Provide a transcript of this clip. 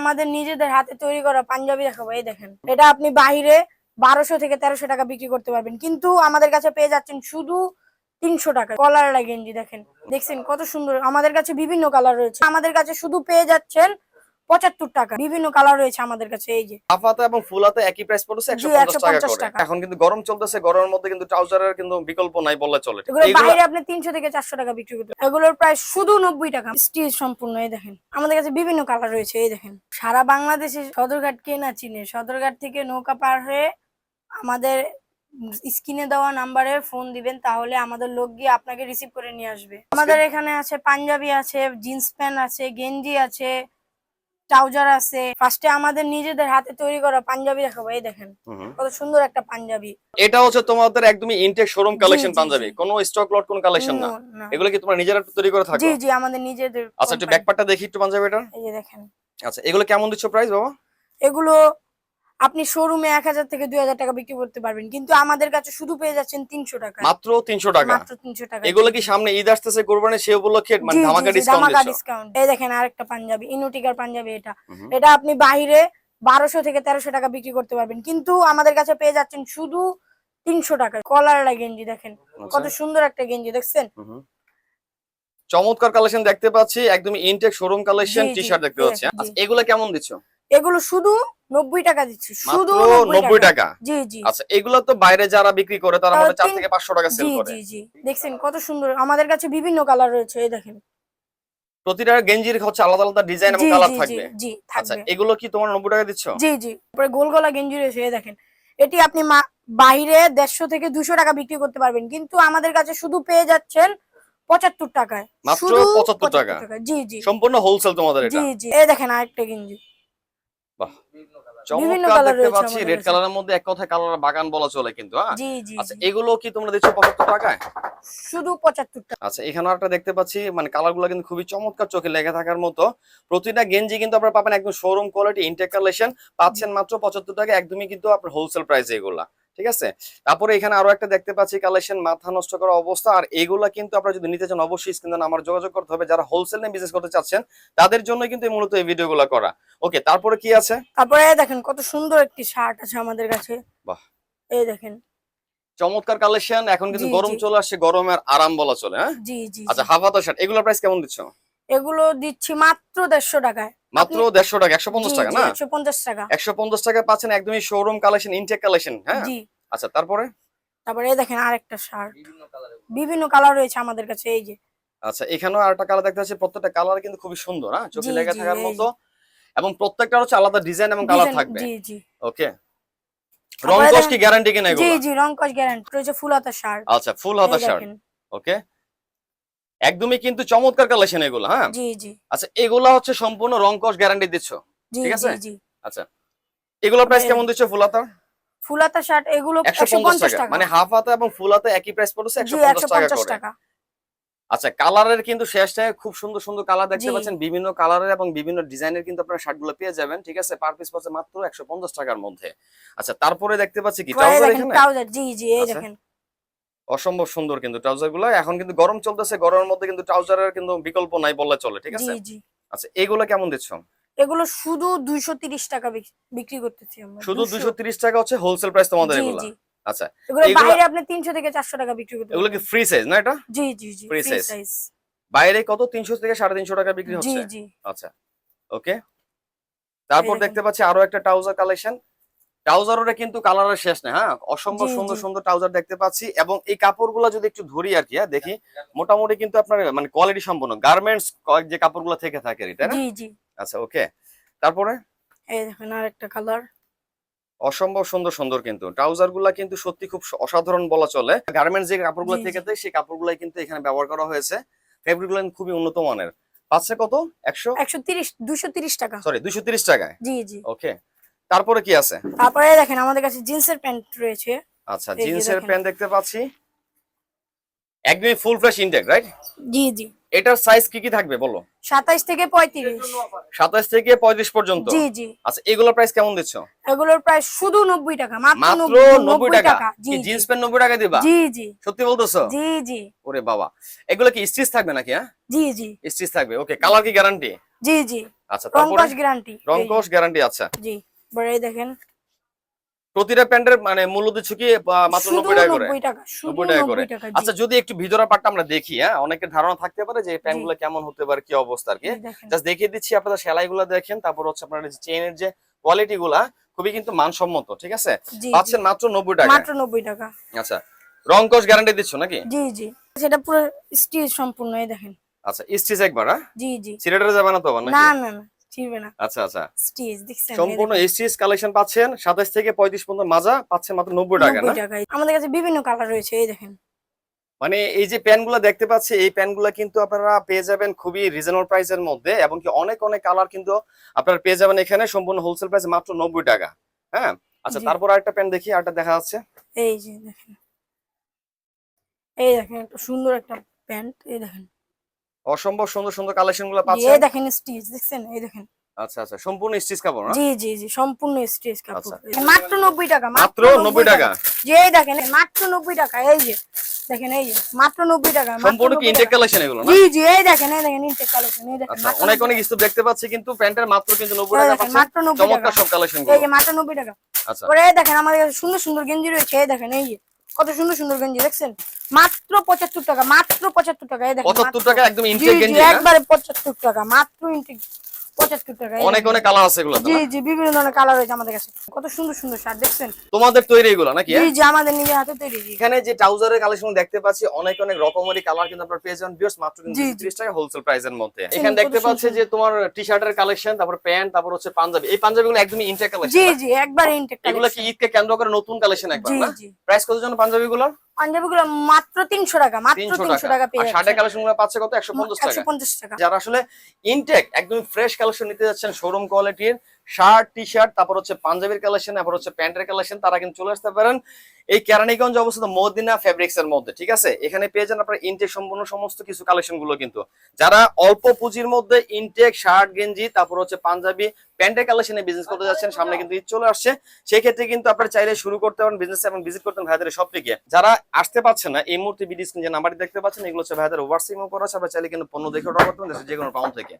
আমাদের নিজেদের হাতে তৈরি করা পাঞ্জাবি দেখাবো, এই দেখেন। এটা আপনি বাহিরে বারোশো থেকে তেরোশো টাকা বিক্রি করতে পারবেন। কিন্তু আমাদের কাছে পেয়ে যাচ্ছেন শুধু তিনশো টাকা। কলার গেঞ্জি দেখেন, দেখছেন কত সুন্দর। আমাদের কাছে বিভিন্ন কালার রয়েছে। আমাদের কাছে শুধু পেয়ে যাচ্ছেন পঁচাত্তর টাকা। বিভিন্ন কালার রয়েছে আমাদের কাছে এই যে। হাফাতে এবং ফুলাতে একই প্রাইস পড়ছে জি, 150 টাকা 150 করে। টাকা। এখন কিন্তু গরম চলতেছে গরমের মধ্যে কিন্তু ট্রাউজারের কিন্তু বিকল্প নাই বললে চলে। বাইরে আপনি তিনশো থেকে চারশো টাকা বিক্রি করতে এগুলোর প্রায় শুধু নব্বই টাকা। স্টিচ সম্পূর্ণ এই দেখেন। আমাদের কাছে বিভিন্ন কালার রয়েছে এই দেখেন। সারা বাংলাদেশে সদরঘাট কে না চিনে? সদরঘাট থেকে নৌকা পার হয়ে আমাদের স্ক্রিনে দেওয়া নাম্বারে ফোন দিবেন তাহলে আমাদের লোক গিয়ে আপনাকে রিসিভ করে নিয়ে আসবে। আমাদের এখানে আছে পাঞ্জাবি আছে জিন্স প্যান্ট আছে গেঞ্জি আছে ট্রাউজার আছে। ফার্স্টে আমাদের নিজেদের হাতে তৈরি করা পাঞ্জাবি দেখাবো এই দেখেন। কত সুন্দর একটা পাঞ্জাবি। এটা হচ্ছে তোমাদের একদমই ইনটেক শোরুম কালেকশন পাঞ্জাবি। কোনো স্টক লট কোনো কালেকশন না। এগুলো কি তোমরা নিজেরা তৈরি করে থাকো? জি জি আমাদের নিজেদের আচ্ছা একটু ব্যাকপ্যাকটা দেখি একটু পাঞ্জাবিটা এই যে দেখেন। আচ্ছা এগুলো কেমন দিচ্ছ প্রাইস বাবা? এগুলো আপনি শোরুমে এক হাজার থেকে দুই হাজার টাকা বিক্রি করতে পারবেন কিন্তু আমাদের কাছে শুধু পেয়ে যাচ্ছেন তিনশো টাকা। মাত্র তিনশো টাকা। মাত্র তিনশো টাকা। এগুলো কি সামনে ঈদ আসতেছে কোরবানি সে উপলক্ষে? মানে ধামাকা ডিসকাউন্ট এই দেখেন আরেকটা পাঞ্জাবি ইনুটিকার পাঞ্জাবি এটা। এটা আপনি বাইরে বারোশো থেকে তেরোশো টাকা বিক্রি করতে পারবেন কিন্তু আমাদের কাছে পেয়ে যাচ্ছেন শুধু তিনশো টাকা। কলার গেঞ্জি দেখেন আচ্ছা। কত সুন্দর একটা গেঞ্জি দেখছেন। চমৎকার কালেকশন দেখতে পাচ্ছি একদম intact showroom collection T shirt দেখতে পাচ্ছি। আচ্ছা এগুলো কেমন দিচ্ছ? এগুলো শুধু নব্বই টাকা দিচ্ছি শুধু মাত্র নব্বই টাকা। জি জি। আচ্ছা এগুলো তো বাইরে যারা বিক্রি করে তারা মনে হয় চার তিন- থেকে পাঁচশো টাকা সেল করে। জি জি। দেখছেন কত সুন্দর। আমাদের কাছে বিভিন্ন কালার রয়েছে এই দেখেন। প্রতিটা গেঞ্জির হচ্ছে আলাদা আলাদা ডিজাইন এবং কালার থাকবে। জি আচ্ছা এগুলো কি তোমার নব্বই টাকা দিচ্ছ? জি জি। তারপরে গোল গলা গেঞ্জি রয়েছে এই দেখেন। এটি আপনি বাইরে দেড়শো থেকে দুশো টাকা বিক্রি করতে পারবেন কিন্তু আমাদের কাছে শুধু পেয়ে যাচ্ছেন পঁচাত্তর টাকায়। মাত্র শুধু 75 টাকা। জি জি। সম্পূর্ণ হোলসেল তোমাদের এটা? জি। জি এই দেখেন আরেকটা গেঞ্জি। বিভিন্ন চমৎকার দেখতে পাচ্ছি। রেড কালারের মধ্যে এক কথায় কালার বাগান বলা চলে কিন্তু হ্যাঁ? আচ্ছা এগুলো কি তোমরা দিচ্ছ পঁচাত্তর টাকায়? শুধু পঁচাত্তর টাকা আচ্ছা এখানে একটা দেখতে পাচ্ছি মানে কালারগুলো কিন্তু খুবই চমৎকার চোখে লেগে থাকার মতো। প্রতিটা গেঞ্জি কিন্তু আপনারা পাবেন একদম শোরুম কোয়ালিটি ইনটেক কালেকশন পাচ্ছেন মাত্র পঁচাত্তর টাকা একদমই কিন্তু আপনার হোলসেল প্রাইস এগুলা। ঠিক আছে? তারপরে এখানে আরও একটা দেখতে পাচ্ছি কালেকশন মাথা নষ্ট করা অবস্থা। আর এগুলা কিন্তু আপনারা যদি নিতে চান অবশ্যই স্ক্রিনে আমার যোগাযোগ করতে হবে। যারা হোলসেল নিয়ে বিজনেস করতে চাচ্ছেন তাদের জন্য কিন্তু এই মূলত এই ভিডিওগুলো করা। ওকে তারপরে কি আছে? তারপরে দেখেন কত সুন্দর একটি শার্ট আছে আমাদের কাছে। বাহ। এই দেখেন। চমৎকার কালেকশন এখন কিন্তু গরম চলে আসছে গরমের আরাম বলা চলে হ্যাঁ? জি জি আচ্ছা। হাফাতা শার্ট এগুলোর প্রাইস কেমন দিচ্ছ? এগুলো দিচ্ছি মাত্র দেড়শো টাকায়। মাত্র দেড়শো টাকা একশো পঞ্চাশ টাকা না? একশো পঞ্চাশ টাকা। একশো পঞ্চাশ টাকা পাচ্ছেন একদমই শোরুম কালেকশন ইনটেক কালেকশন হ্যাঁ? আচ্ছা তারপরে? তারপরে দেখেন আরেকটা শার্ট বিভিন্ন কালার রয়েছে আমাদের কাছে এই যে। আচ্ছা এখানেও আরেকটা কালার দেখতে পাচ্ছি প্রত্যেকটা কালার কিন্তু খুবই সুন্দর হ্যাঁ? চোখে লেগে থাকার মতো। এবং প্রত্যেকটা হচ্ছে আলাদা ডিজাইন এবং কালার থাকবে। জি জি। ওকে রং কস কি গ্যারান্টি কিনা জি জি রং কস গ্যারান্টি রয়েছে ফুল হাতা শার্ট আচ্ছা ফুল হাতা শার্ট ওকে একদমই কিন্তু চমৎকার কালেকশন এগুলো হ্যাঁ? জি জি। আচ্ছা এগুলা হচ্ছে সম্পূর্ণ রং কস গ্যারান্টি দিচ্ছ ঠিক আছে? জি আচ্ছা এগুলোর প্রাইস কেমন দিচ্ছ ফুল হাতা ফুল হাতা শার্ট এগুলো একশো একশো পঞ্চাশ পঞ্চাশ টাকা টাকা। মানে হাফ হাতা এবং ফুল হাতা একই প্রাইস পড়ছে জি একশো একশো পঞ্চাশ টাকা। আচ্ছা কালারের কিন্তু শেষটায় খুব সুন্দর সুন্দর কালার দেখতে পাচ্ছেন বিভিন্ন কালারের এবং বিভিন্ন ডিজাইনের কিন্তু আপনারা শার্টগুলো পেয়ে যাবেন ঠিক আছে? পার পিস পাচ্ছে মাত্র একশো পঞ্চাশ টাকার মধ্যে। আচ্ছা তারপরে দেখতে পাচ্ছি কি? ট্রাউজার এখানে? ট্রাউজার জি জি এই আচ্ছা। দেখেন। অসম্ভব সুন্দর কিন্তু ট্রাউজারগুলো এখন কিন্তু গরম চলতেছে গরমের মধ্যে কিন্তু ট্রাউজারের কিন্তু বিকল্প নাই বললে চলে ঠিক আছে? আচ্ছা এগুলো কেমন দিচ্ছ? এগুলো শুধু দুইশো তিরিশ টাকা বিক্রি করতেছি আমরা শুধু 200 দুশো তিরিশ টাকা হচ্ছে হোলসেল প্রাইস তোমাদের এগুলো। আচ্ছা এগুলো বাইরে আপনি তিনশো থেকে চারশো টাকা বিক্রি করতে এগুলো কি। ফ্রি সাইজ না এটা? জি জি জি size? size। বাইরে কত? তিনশো থেকে সাড়ে তিনশো টাকা বিক্রি হচ্ছে? জি। জি আচ্ছা ওকে। তারপর দেখতে পাচ্ছি আরও একটা ট্রাউজার কালেকশন ট্রাউজারের কিন্তু কালারের শেষ নেই হ্যাঁ? অসম্ভব সুন্দর সুন্দর ট্রাউজার দেখতে পাচ্ছি এবং এই কাপড়গুলো যদি একটু ধরি আর কি হ্যাঁ দেখি। মোটামুটি কিন্তু আপনার মানে কোয়ালিটি সম্পন্ন। গার্মেন্টস যে কাপড়গুলো থেকে থাকে তাই না? জি জি। আচ্ছা ওকে তারপরে? এই দেখেন আর একটা কালার অসম্ভব সুন্দর সুন্দর কিন্তু। ট্রাউজারগুলা কিন্তু সত্যি খুব অসাধারণ বলা চলে। গার্মেন্টস যে কাপড়গুলো থেকে। থাকে সেই কাপড়গুলাই কিন্তু এখানে ব্যবহার করা হয়েছে। ফেব্রিকগুলো খুবই উন্নত মানের। পাচ্ছে কত? একশো? একশো তিরিশ দুশো তিরিশ টাকা। সরি দুশো তিরিশ টাকায়। জি জি। ওকে তারপরে কি আছে? তারপরে দেখেন আমাদের কাছে জিন্সের প্যান্ট রয়েছে। আচ্ছা জিন্সের প্যান্ট দেখতে পাচ্ছি। একদমই ফুল ফ্রেশ ইনটেক রাইট জি জি। এটার সাইজ কি কি থাকবে বলো? সাতাইশ থেকে পঁয়ত্রিশ। সাতাশ থেকে পঁয়ত্রিশ পর্যন্ত? জি জি। আচ্ছা এগুলোর প্রাইস কেমন দিচ্ছ? এগুলোর প্রায় শুধু নব্বই টাকা মাত্র মাত্র নব্বই- নব্বই টাকা? জি কি জিন্স প্যান্ট নব্বই টাকা দিবা? জি জি। সত্যি বলতেছো? জি জি। ওরে বাবা। এগুলো কি স্টিচ থাকবে নাকি হ্যাঁ? জি জি। স্টিচ থাকবে ওকে কালার কি গ্যারান্টি জি জি। আচ্ছা তারপরে গ্যারান্টি রংকশ গ্যারান্টি আচ্ছা। জি। বড় এই দেখেন। প্রতিটা প্যান্টের মানে মূল্য দিচ্ছ কি মাত্র নব্বই টাকা করে? 90 টাকা শুধু 90 টাকা করে। 90 টাকা জি। আচ্ছা যদি একটু ভিতরের পার্টটা আমরা দেখি হ্যাঁ? অনেকের ধারণা থাকতে পারে যে প্যান্টগুলো কেমন হতে পারে কি অবস্থা আর কি। জাস্ট দেখিয়ে দিচ্ছি আপনারা সেলাই গুলা দেখেন তারপর হচ্ছে আপনার চেনের যে কোয়ালিটি গুলা খুবই কিন্তু মানসম্মত ঠিক আছে? পাচ্ছেন মাত্র নব্বই টাকা। মাত্র 90 টাকা। আচ্ছা রংকশ গ্যারান্টি দিচ্ছ নাকি? জি জি। সেটা পুরো স্টিচ সম্পূর্ণ দেখেন। আচ্ছা স্টিচ একবার হ্যাঁ? জি জি। সিলেটারে যাবে না তো না না না। ছিড়বে না। আচ্ছা আচ্ছা। স্টিচ দেখছেন? সম্পূর্ণ স্টিচ কালেকশন পাচ্ছেন সাতাশ থেকে পর্যন্ত মাজা পাচ্ছেন মাত্র নব্বই টাকা না? আমাদের কাছে বিভিন্ন কালার রয়েছে এই দেখেন। মানে এই যে দেখতে পাচ্ছি এই প্যান কিন্তু আপনারা পেয়ে যাবেন খুবই রিজনেবল প্রাইসের মধ্যে এবং কি অনেক অনেক কালার কিন্তু আপনারা পেয়ে যাবেন এখানে সম্পূর্ণ হোলসেল প্রাইস মাত্র নব্বই টাকা হ্যাঁ? আচ্ছা তারপর আরেকটা প্যান দেখি আরেকটা দেখা যাচ্ছে। এই যে দেখেন। এই দেখেন একটা সুন্দর একটা প্যান্ট এই দেখেন। অসম্ভব সুন্দর সুন্দর কালেকশনগুলো পাচ্ছেন। এই দেখেন স্টিচ দেখছেন? এই দেখেন। আচ্ছা আচ্ছা সম্পূর্ণ স্টিচ কাপড় না? জি জি জি সম্পূর্ণ স্টিচ কাপড়। আচ্ছা। যে মাত্র 90 টাকা মাত্র নব্বই টাকা। জি এই দেখেন মাত্র 90 টাকা এই যে দেখেন এই যে মাত্র 90 টাকা সম্পূর্ণ কি ইনটেক কালেকশন এগুলো না? জি জি এই দেখেন এই দেখেন ইনটেক কালেকশন এই দেখেন আচ্ছা অনেক অনেক স্তূপ দেখতে পাচ্ছি কিন্তু প্যান্টের মাত্র কিন্তু নব্বই এই টাকা পাচ্ছেন। মাত্র 90 চমৎকার টাকা। সব কালেকশন এই যে মাত্র 90 টাকা। আচ্ছা। পরে এই দেখেন আমাদের সুন্দর সুন্দর গেঞ্জি রয়েছে এই দেখেন এই যে কত সুন্দর সুন্দর গেঞ্জি দেখছেন? মাত্র 75 টাকা মাত্র 75 টাকা এই দেখেন পঁচাত্তর টাকা একদম ইনটেক গেঞ্জি একবারে 75 টাকা মাত্র ইনটেক 75 টাকা অনেক অনেক কালার আছে এগুলো জি জি বিভিন্ন ধরনের কালার রয়েছে আমাদের কাছে। কত সুন্দর সুন্দর শার্ট দেখছেন? তোমাদের তৈরি এগুলো নাকি জি জি আমাদের নিজের হাতে তৈরি এখানে যে ট্রাউজারের কালেকশন দেখতে পাচ্ছি অনেক অনেক রকমেরই কালার কিন্তু আপনারা পেয়ে যাবেন। ভিউয়ার্স মাত্র কিন্তু জি, জি। 30 টাকা হোলসেল প্রাইসের মধ্যে। এখানে দেখতে পাচ্ছি যে তোমার টি-শার্টের কালেকশন তারপর প্যান্ট তারপর হচ্ছে পাঞ্জাবি। এই পাঞ্জাবিগুলো একদমই ইনটেক কালেকশন জি জি একবারে ইনটেক এগুলো কি ঈদকে কেন্দ্র করে নতুন কালেকশন একবার না? প্রাইস কত জন পাঞ্জাবিগুলো পাঞ্জাবিগুলো মাত্র 300 টাকা মাত্র 300 300 টাকা। পেয়ে শার্টের পাচ্ছে কত? 150 টাকা। 150 টাকা। যারা আসলে ইনটেক একদম ফ্রেশ কালেকশন নিতে যাচ্ছেন শোরুম কোয়ালিটির শার্ট টি শার্ট তারপর হচ্ছে পাঞ্জাবির কালেকশন তারপর হচ্ছে প্যান্টের কালেকশন তারা কিন্তু চলে আসতে পারেন। এই কেরানীগঞ্জ অবস্থিত মদিনা ফেব্রিক্স এর মধ্যে, ঠিক আছে? এখানে পেয়ে যান আপনার ইনটেক সম্পূর্ণ সমস্ত কিছু কালেকশনগুলো কিন্তু। যারা অল্প পুঁজির মধ্যে ইনটেক শার্ট, গেঞ্জি, তারপর হচ্ছে পাঞ্জাবি, প্যান্টের কালেকশনে বিজনেস করতে যাচ্ছেন, সামনে কিন্তু ঈদ চলে আসছে। সেই ক্ষেত্রে কিন্তু আপনারা চাইলে শুরু করতে পারেন বিজনেস এবং ভিজিট করতে ভাইদের সব থেকে যারা আসতে পারছেন না, এই মুহূর্তে বিডি স্ক্রিন যে নাম্বারটি দেখতে পাচ্ছেন, এগুলো হচ্ছে ভাইদের হোয়াটসঅ্যাপ করা আছে। আপনারা চাইলে কিন্তু পণ্য দেখে অর্ডার করতে পারেন যে কোনো পাউন্ড থেকে।